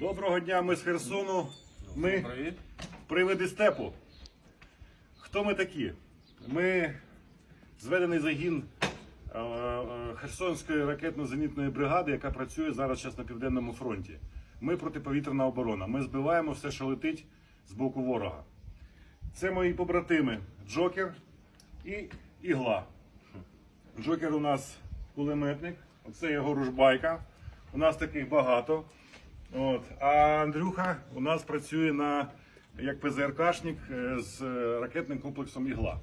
Доброго дня, ми з Херсону. Ми привиди степу. Хто ми такі? Ми зведений загін е, е, Херсонської ракетно-зенітної бригади, яка працює зараз зараз на Південному фронті. Ми протиповітряна оборона. Ми збиваємо все, що летить з боку ворога. Це мої побратими Джокер і Ігла. Джокер у нас кулеметник, це його ружбайка. У нас таких багато. От. А Андрюха у нас працює на як ПЗРКшник е, з е, ракетним комплексом Ігла.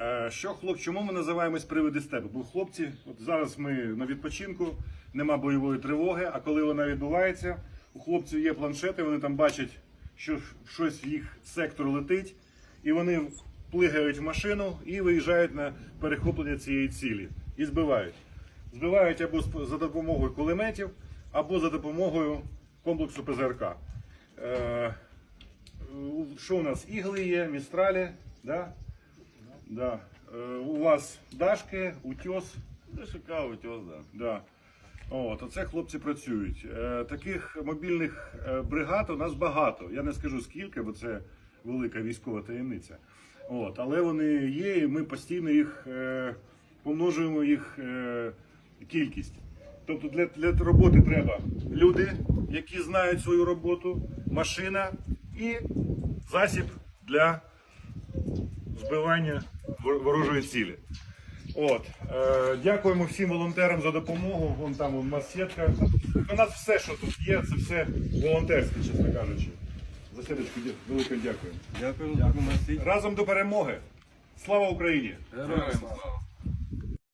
Е, Що хлоп, чому ми називаємось привиди степу? Бо хлопці, от зараз ми на відпочинку, нема бойової тривоги, а коли вона відбувається, у хлопців є планшети, вони там бачать, що щось в їх сектор летить, і вони плигають в машину і виїжджають на перехоплення цієї цілі і збивають. Збивають або з- за допомогою кулеметів, або за допомогою комплексу ПЗРК. Е, що у нас? Ігли є, містралі, да? Да. Е, у вас дашки, утьос. Дешика, утес, да. Да. От, оце хлопці працюють. Е, таких мобільних бригад у нас багато. Я не скажу скільки, бо це велика військова таємниця. От, але вони є, і ми постійно їх помножуємо їх кількість. Тобто для, для роботи треба люди, які знають свою роботу, машина і засіб для збивання ворожої цілі. От, е, дякуємо всім волонтерам за допомогу. Вон там у нас сітка. У нас все, що тут є, це все волонтерське, чесно кажучи. За сіточку велике дякую. Дякую, дякую, Разом до перемоги. Слава Україні! Героям слава.